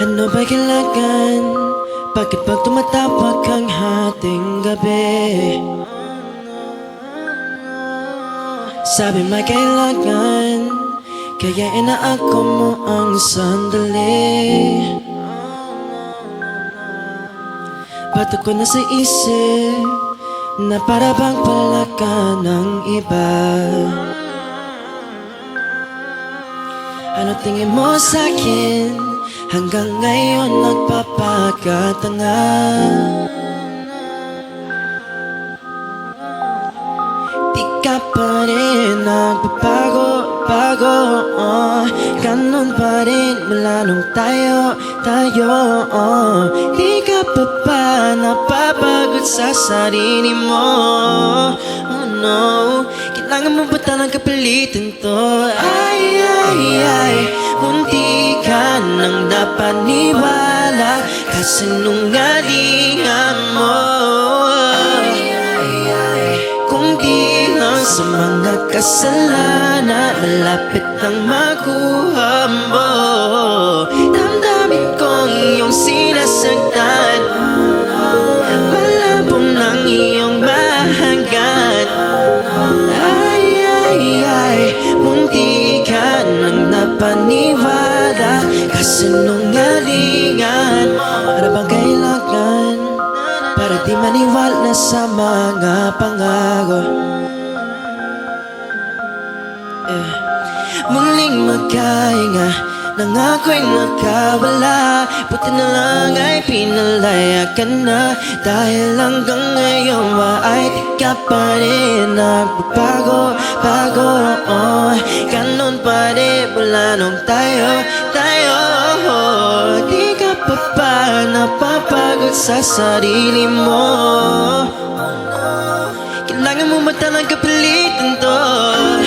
Ano ba kailangan? Bakit pag tumatawag ang hating gabi? Sabi may kailangan Kaya inaako mo ang sandali Ba't ako nasa isip Na para bang pala ka ng iba Ano tingin mo sa'kin? Hanggang ngayon nagpapakatanga Di ka pa rin nagbabago, bago oh. Ganon pa rin mula nung tayo, tayo oh. Di ka pa ba napapagod sa sarili mo Oh no, kailangan mo ba talaga palitin to? Ay, ay, ay, nang napaniwala Kasi nungalingan mo. Kung di lang sa mga kasalanan Malapit nang makuha mo. Damdamin kong iyong sinasagdan Malabo ng iyong mahanggan? Ay, ay, ay Munti ka nang napaniwala. Kasi nung maniwala sa mga pangako. Eh, Muling magkahinga Nang ako'y nakawala Buti na lang ay pinalaya ka na Dahil hanggang ngayon ba ay di ka pa rin nagbabago Bago, oh Ganon pa rin mula nung tayo, tayo Di ka pa ba napapagod sa sarili mo talaga palitin to?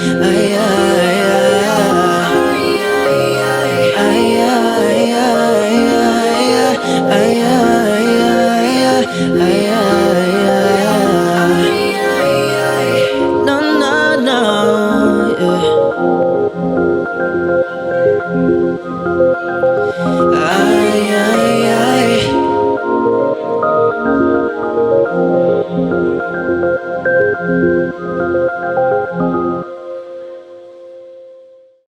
a